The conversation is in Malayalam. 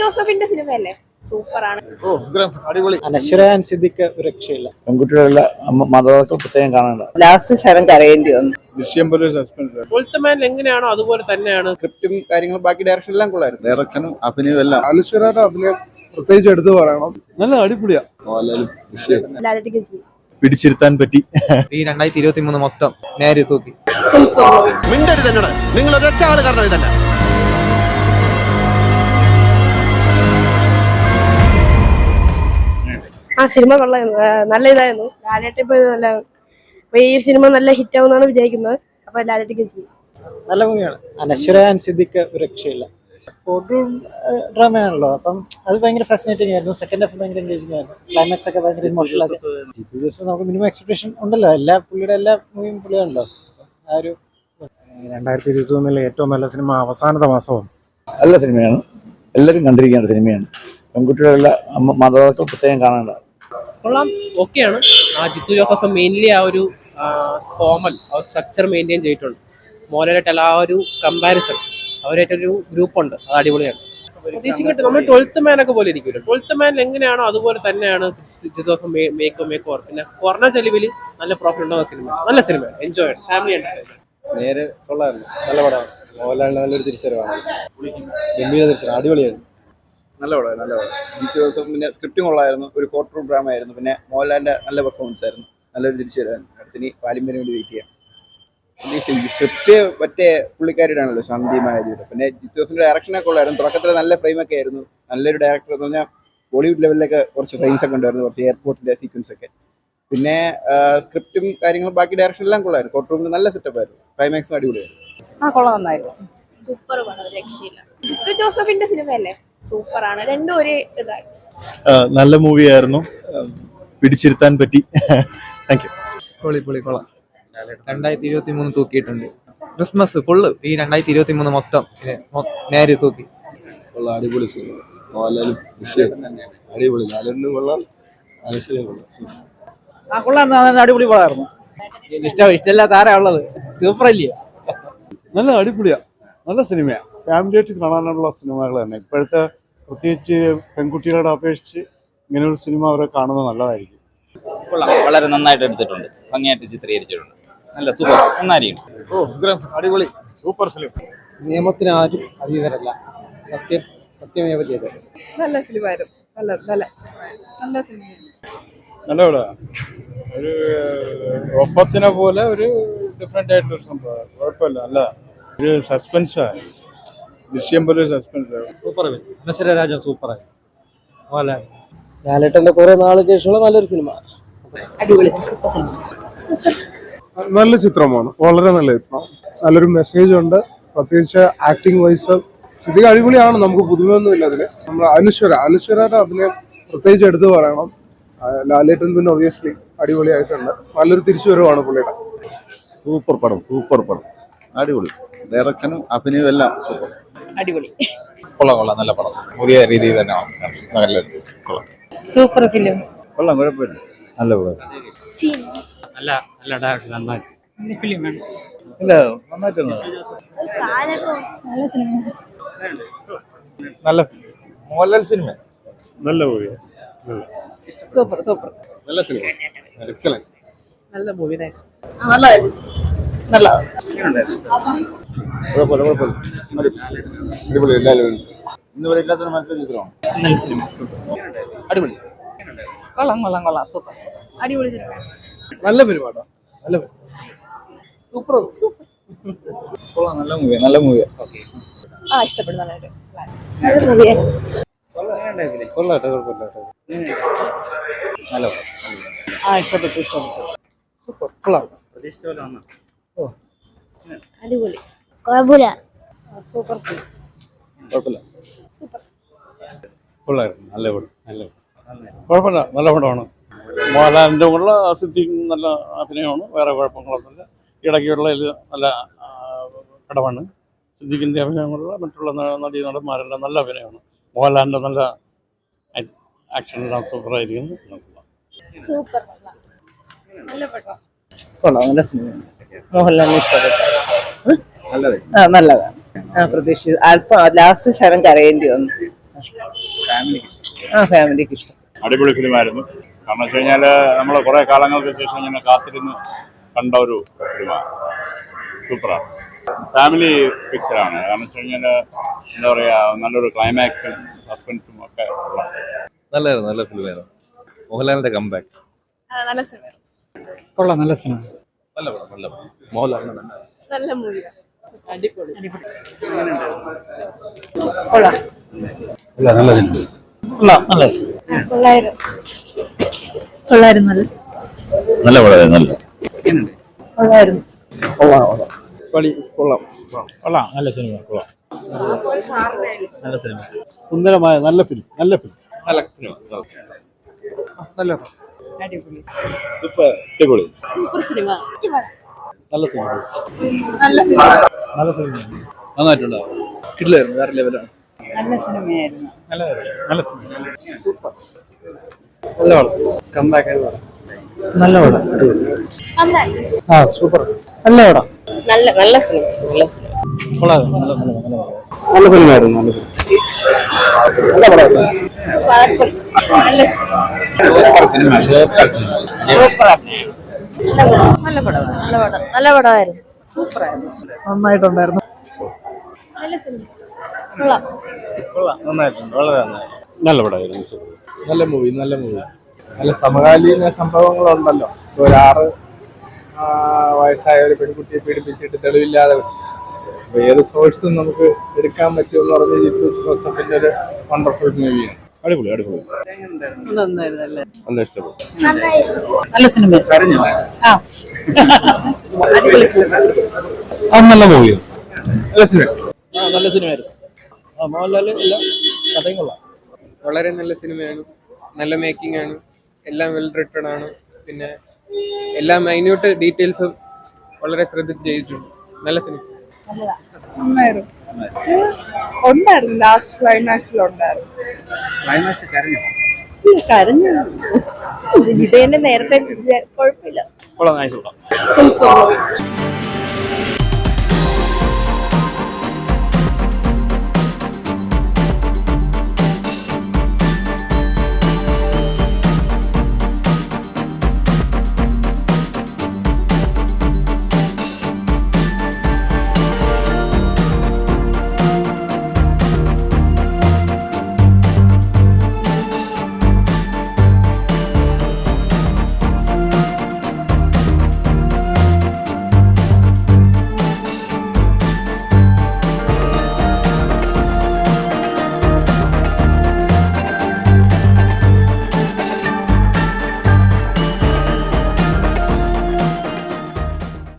ജോസഫിന്റെ സിനിമയല്ലേ? സൂപ്പറാണ്. ഓ ഉഗ്രം അടിപൊളി. അനശ്വര സിദ്ദിഖ് ഒരു രക്ഷയില്ല. പെൺകുട്ടികളുടെ മാതാപിതാക്കൾ പ്രത്യേകം കാണേണ്ട ലാസ്റ്റ് ശരം കരയേണ്ടി വന്നു. ദൃശ്യം പോലെ സസ്പെൻസ് ഉൾത്തമാൻ എങ്ങനെയാണോ അതുപോലെ തന്നെയാണ്. സ്ക്രിപ്റ്റും കാര്യങ്ങളും ബാക്കി ഡയറക്ഷൻ എല്ലാം കൊള്ളായിരുന്നു. ഡയറക്ഷനും അഭിനയം എല്ലാം. അനശ്വരയുടെ അഭിനയം പ്രത്യേകിച്ച് എടുത്തു പറയണം. നല്ല അടിപൊളിയാ. പിടിച്ചിരുത്താൻ പറ്റി. ഈ രണ്ടായിരത്തി ഇരുപത്തി മൂന്ന് മൊത്തം നേരെ തൂക്കി നിങ്ങൾ ഒരൊറ്റ ആൾ കാരണം ഇതല്ല. ആ സിനിമ കൊള്ളായിരുന്നു നല്ല ഇതായിരുന്നു. ലാലേട്ടി ഇപ്പൊ നല്ല ഈ സിനിമ നല്ല ഹിറ്റ് ആവുമെന്നാണ് വിചാരിക്കുന്നത്. അപ്പൊ ലാലേട്ടിക്കും ചെയ്യും. നല്ല മൂവിയാണ്. അനശ്വര സിദ്ധിക്ക് ഒരു രക്ഷയില്ല. ഡ്രാമയാണല്ലോ. അപ്പം അത് ഭയങ്കര ഫാസിനേറ്റിംഗ് ആയിരുന്നു. സെക്കൻഡ് ഹാഫ് ഭയങ്കര എൻഗേജിംഗ് ആയിരുന്നു. ക്ലൈമാക്സ് ഒക്കെ ഭയങ്കര ഇമോഷണൽ ആക്കി. ജിത്തു ജോസഫ് നമുക്ക് മിനിമം എക്സ്പെക്ടേഷൻ ഉണ്ടല്ലോ. എല്ലാ പുള്ളിയുടെ എല്ലാ മൂവിയും പുള്ളിയാണല്ലോ. ആ ഒരു രണ്ടായിരത്തി ഇരുപത്തി ഒന്നിലെ ഏറ്റവും നല്ല സിനിമ അവസാനത്തെ മാസവും നല്ല സിനിമയാണ്. എല്ലാവരും കണ്ടിരിക്കേണ്ട സിനിമയാണ്. പെൺകുട്ടികളുടെ മാതാപിതാക്കൾ പ്രത്യേകം കാണേണ്ട കൊള്ളാം. ഓക്കെയാണ്. ആ ജിത്തു ജോസഫ് മെയിൻലി ആ ഒരു ഫോമൽ ആ സ്ട്രക്ചർ മെയിന്റെയിൻ ചെയ്തിട്ടുണ്ട്. മോലായിട്ട് ആ ഒരു കമ്പാരിസൺ അവരായിട്ടൊരു ഗ്രൂപ്പ് ഉണ്ട്. അത് അടിപൊളിയാണ്. പ്രതീക്ഷിക്കട്ടെ നമ്മൾ ട്വൽത്ത് മാൻ ഒക്കെ പോലെ ഇരിക്കുമല്ലോ ട്വൽത്ത് മാൻ എങ്ങനെയാണോ അതുപോലെ തന്നെയാണ് ജിത്തു ജോസഫ് മേക്കോ മേക്കോ പിന്നെ കുറഞ്ഞ ചെലവിൽ നല്ല പ്രോഫിറ്റ് ഉണ്ടാകുന്ന സിനിമ നല്ല സിനിമ എൻജോയ് ഫാമിലി ഉണ്ട് നേരെ കൊള്ളായിരുന്നു നല്ല പടമാണ്. മോഹൻലാലിന്റെ നല്ലൊരു തിരിച്ചറിവാണ്. ഗംഭീര തിരിച്ചറിവ് അടിപൊളിയായിരുന്നു. നല്ല പടം നല്ല പടം. ജിത്തു ജോസഫ് പിന്നെ സ്ക്രിപ്റ്റും കൊള്ളായിരുന്നു. ഒരു കോർട്ട് റൂം ഡ്രാമ ആയിരുന്നു. പിന്നെ മോഹൻലാലിന്റെ നല്ല പെർഫോമൻസ് ആയിരുന്നു. നല്ലൊരു തിരിച്ചു വരാൻ. അടുത്തിന് പാലിമ്പിന് വേണ്ടി വെയിറ്റ് ചെയ്യാം. സ്ക്രിപ്റ്റ് മറ്റേ പുള്ളിക്കാരിയുടെ ആണല്ലോ ശാന്തി മായാജിയുടെ പിന്നെ ജിത്തു ജോസിന്റെ ഡയറക്ഷനൊക്കെ ഉള്ളായിരുന്നു തുടക്കത്തിൽ നല്ല ഫ്രെയിമൊക്കെ ആയിരുന്നു. നല്ലൊരു ഡയറക്ടർ എന്ന് പറഞ്ഞാൽ ബോളിവുഡ് ലെവലിലൊക്കെ കുറച്ച് ഫ്രെയിംസ് ഒക്കെ ഉണ്ടായിരുന്നു കുറച്ച് എയർപോർട്ടിന്റെ സീക്വൻസ് ഒക്കെ. പിന്നെ സ്ക്രിപ്റ്റും കാര്യങ്ങളും ബാക്കി ഡയറക്ഷൻ എല്ലാം കൊള്ളായിരുന്നു. കോർട്ട് റൂമിൽ നല്ല സെറ്റപ്പ് ആയിരുന്നു. ക്ലൈമാക്സും അടിപൊളിയായിരുന്നു. ആ കൊള്ളാം നന്നായിരുന്നു. സൂപ്പർ പടം രക്ഷയില്ല. ജിത്തു ജോസഫിന്റെ സിനിമയല്ലേ? സൂപ്പറാണ് രണ്ടും ഒരു ഇതാണ്. നല്ല മൂവിയായിരുന്നു പിടിച്ചിരുത്താൻ പറ്റി. താങ്ക് യു പൊളി പൊളി കൊള്ളാം. രണ്ടായിരത്തി ഇരുപത്തി മൂന്ന് തൂക്കിയിട്ടുണ്ട്. ക്രിസ്മസ് ഫുള്ള് ഈ രണ്ടായിരത്തി ഇരുപത്തി മൂന്ന് മൊത്തം നേരെ തൂക്കി. അടിപൊളി സിനിമ. മോഹൻലാലും അടിപൊളി ലാലനും കൊള്ളാം. അനുശ്വരം കൊള്ളാം. ആ കൊള്ളാം. അടിപൊളി പടമായിരുന്നു. ഇഷ്ടം ഇഷ്ടമില്ലാത്ത ആരാ ഉള്ളത്? സൂപ്പർ അല്ലേ നല്ല അടിപൊളിയാ. നല്ല സിനിമയാണ് ഫാമിലി ആയിട്ട് കാണാനുള്ള സിനിമകൾ തന്നെ. ഇപ്പോഴത്തെ പ്രത്യേകിച്ച് പെൺകുട്ടികളോട് അപേക്ഷിച്ച് ഇങ്ങനെ ഒരു സിനിമ അവരെ കാണുന്നത് നല്ലതായിരിക്കും. വളരെ നന്നായിട്ട് എടുത്തിട്ടുണ്ട്. ഭംഗിയായിട്ട് ചിത്രീകരിച്ചിട്ടുണ്ട്. നല്ല സൂപ്പർ നന്നായിരിക്കും. ഓ അടിപൊളി. സൂപ്പർ ഫിലിം നിയമത്തിന് ആരും അതീതരല്ല. സത്യം സത്യമേവ ചെയ്ത്. നല്ല ഫിലിമായിരുന്നു നല്ല നല്ല ഒരു ഒപ്പത്തിനെ പോലെ ഒരു ഡിഫറെന്റ് ആയിട്ടുള്ള സംഭവം. കുഴപ്പമില്ല. നല്ല ഒരു സസ്പെൻസാണ് ദൃശ്യം പോലെ സസ്പെൻസ് സൂപ്പറായി അനശ്വര രാജ സൂപ്പറായി മോഹൻലാൽ ലാലേട്ടന്റെ കുറെ നാളുകൾക്ക് ശേഷമുള്ള നല്ലൊരു സിനിമ അടിപൊളി സൂപ്പർ സിനിമ സൂപ്പർ നല്ല ചിത്രമാണ്. വളരെ നല്ല ചിത്രം. നല്ലൊരു മെസ്സേജ് ഉണ്ട്. പ്രത്യേകിച്ച് ആക്ടിങ് വൈസ് സ്ഥിതി അടിപൊളിയാണ്. നമുക്ക് പുതുമയൊന്നുമില്ല അതിന് നമ്മൾ അനുശ്വര അനുശ്വരയുടെ അഭിനയം പ്രത്യേകിച്ച് എടുത്തു പറയണം. ലാലേട്ടൻ പിന്നെ ഒബിയസ്ലി അടിപൊളിയായിട്ടുണ്ട്. നല്ലൊരു തിരിച്ചുവരവാണ് പുള്ളിയുടെ. സൂപ്പർ പടം സൂപ്പർ പടം. അടിപൊളി. ഡയറക്ഷനും അഭിനയം എല്ലാം സൂപ്പർ അടിപൊളി. കൊള്ളാം കൊള്ളാം. നല്ല പടം. പുതിയ രീതിയിൽ തന്നെ നല്ല കൊള്ളാം. സൂപ്പർ ഫിലിം കൊള്ളാം കുഴപ്പമില്ല. നല്ല പടം. നല്ല നല്ല ഡയറക്ഷൻ നന്നായി ഇല്ല നന്നായിട്ടുണ്ട്. നല്ല സിനിമ നല്ല മോഹൻലാൽ സിനിമ നല്ല മൂവി സൂപ്പർ സൂപ്പർ നല്ല സിനിമ എക്സലന്റ് നല്ല മൂവി നൈസ് നല്ലതായിരുന്നു. നല്ല കുഴപ്പമില്ല കുഴപ്പമില്ല. അടിപൊളി എല്ലാവരും ഇന്ന് ഇവിടെ ഇല്ലാത്തൊരു മറ്റൊരു ചിത്രമാണ്. നല്ല സിനിമ അടിപൊളി. കൊള്ളാം കൊള്ളാം കൊള്ളാം. സൂപ്പർ. അടിപൊളി സിനിമ നല്ല പരിപാടാ. നല്ല സൂപ്പർ സൂപ്പർ. കൊള്ളാം നല്ല മൂവി നല്ല മൂവി ആ ഇഷ്ടപ്പെടും നല്ലതായിട്ട്. നല്ല മൂവിയായിരുന്നു കൊള്ളാട്ടെ കുഴപ്പമില്ല നല്ല ആ ഇഷ്ടപ്പെട്ടു ഇഷ്ടപ്പെട്ടു. സൂപ്പർ. കൊള്ളാം. അടിപൊളി. കുഴപ്പമില്ല സൂപ്പർ കുഴപ്പമില്ല സൂപ്പർ. കൊള്ളായിരുന്നു. നല്ല പടം നല്ല കുഴപ്പമില്ല നല്ല പടമാണ് മോഹൻലാലിന്റെ കൂടെ സിദ്ധിക്കും നല്ല അഭിനയമാണ്. വേറെ കുഴപ്പങ്ങളൊന്നുമില്ല. ഇടയ്ക്കുള്ള നല്ല പടമാണ്. സിദ്ദിഖിന്റെ അഭിനയങ്ങളുള്ള മറ്റുള്ള നടി നടീ നടന്മാരെല്ലാം നല്ല അഭിനയമാണ്. മോഹൻലാലിന്റെ നല്ല ആക്ഷൻ എല്ലാം സൂപ്പറായിരിക്കുന്നു. സൂപ്പർ. നല്ല പടം കൊള്ളാം നല്ല സിനിമയാണ്. മോഹൻലാലിനെ ഇഷ്ടപ്പെട്ടു. ആ നല്ലതാണ്. ആ പ്രതീക്ഷിച്ചു അല്പം ലാസ്റ്റ് ശരം കരയേണ്ടി വന്നു. ആ ഫാമിലിക്ക് ഇഷ്ടം. അടിപൊളി ഫിലിമായിരുന്നു. കാരണം വെച്ച് കഴിഞ്ഞാൽ നമ്മൾ കുറേ കാലങ്ങൾക്ക് ശേഷം ഇങ്ങനെ കാത്തിരുന്ന് കണ്ട ഒരു ഫിലിമാണ് സൂപ്പറാണ് ഫാമിലി പിക്ചറാണ് കാരണം വെച്ച് കഴിഞ്ഞാൽ എന്താ പറയുക നല്ലൊരു ക്ലൈമാക്സും സസ്പെൻസും ഒക്കെ ഉള്ള നല്ലായിരുന്നു നല്ല ഫിലിമായിരുന്നു. മോഹൻലാലിന്റെ കംബാക്ക് നല്ല സിനിമ കൊള്ളാം നല്ല സിനിമ. നല്ല പടം നല്ല പടം. മോഹൻലാലിന്റെ നല്ല മൂവി. അടിപൊളി. നല്ല സിനിമ കൊള്ളാം നല്ല കൊള്ളായിരുന്നു. കൊള്ളായിരുന്നു നല്ല നല്ല പടമായിരുന്നു നല്ല കൊള്ളായിരുന്നു. കളി കൊള്ളാം. കൊള്ളാം നല്ല സിനിമ കൊള്ളാം. നല്ല സിനിമ. സുന്ദരമായ നല്ല ഫിലിം നല്ല ഫിലിം നല്ല സിനിമ നല്ല സൂപ്പർ. അടിപൊളി. Super cinema. നല്ല സിനിമ. നല്ല സിനിമ. നന്നായിട്ടുണ്ടോ? കിട്ടില്ലായിരുന്നു വേറെ ലെവലാണ്. നല്ല സിനിമയായിരുന്നു. നല്ല സിനിമ. സൂപ്പർ. നല്ല പടം. കമ്പാക്ക് നല്ല പടം. ആ സൂപ്പർ. നല്ല പടം. നല്ല നല്ല സിനിമ നല്ല സിനിമ. കൊള്ളാം നല്ല നല്ല നല്ല സിനിമ. നല്ല പടം നല്ല പടം നല്ല പടമായിരുന്നു സൂപ്പറായിരുന്നു നന്നായിട്ടുണ്ടായിരുന്നു നല്ല സിനിമ. കൊള്ളാം നന്നായിട്ടുണ്ട് വളരെ നന്നായി നല്ല പടമായിരുന്നു നല്ല മൂവി നല്ല മൂവി നല്ല സമകാലീന സംഭവങ്ങളുണ്ടല്ലോ. ഒരാറ് ഒരു ആറ് വയസ്സായ ഒരു പെൺകുട്ടിയെ പീഡിപ്പിച്ചിട്ട് തെളിവില്ലാതെ വിട്ടു. അപ്പൊ ഏത് സോഴ്സും നമുക്ക് എടുക്കാൻ പറ്റുമെന്ന് പറഞ്ഞ ജിത്തു ജോസഫിന്റെ ഒരു വണ്ടർഫുൾ മൂവിയാണ് അടിപൊളി അടിപൊളി. നല്ല ഇഷ്ടപ്പെട്ടു. നല്ല സിനിമ. ആ. ആ നല്ല മൂവിയാണ് നല്ല സിനിമ. നല്ല സിനിമയായിരുന്നു. ആ മോഹൻലാൽ എല്ലാം കഥയും കൊള്ളാം. വളരെ നല്ല സിനിമയാണ്. നല്ല മേക്കിംഗ് ആണ്. എല്ലാം വെൽ റിട്ടേൺ ആണ്. പിന്നെ എല്ലാ മൈന്യൂട്ട് ഡീറ്റെയിൽസും വളരെ ശ്രദ്ധിച്ച് ചെയ്തിട്ടുണ്ട്. നല്ല സിനിമ. ഉണ്ടായിരുന്നു. ലാസ്റ്റ് ക്ലൈമാക്സിലുണ്ടായിരുന്നു ക്ലൈമാക്സ് കരഞ്ഞു? കരഞ്ഞു. ഇത് നേരത്തെ കുഴപ്പമില്ല. സൂപ്പർ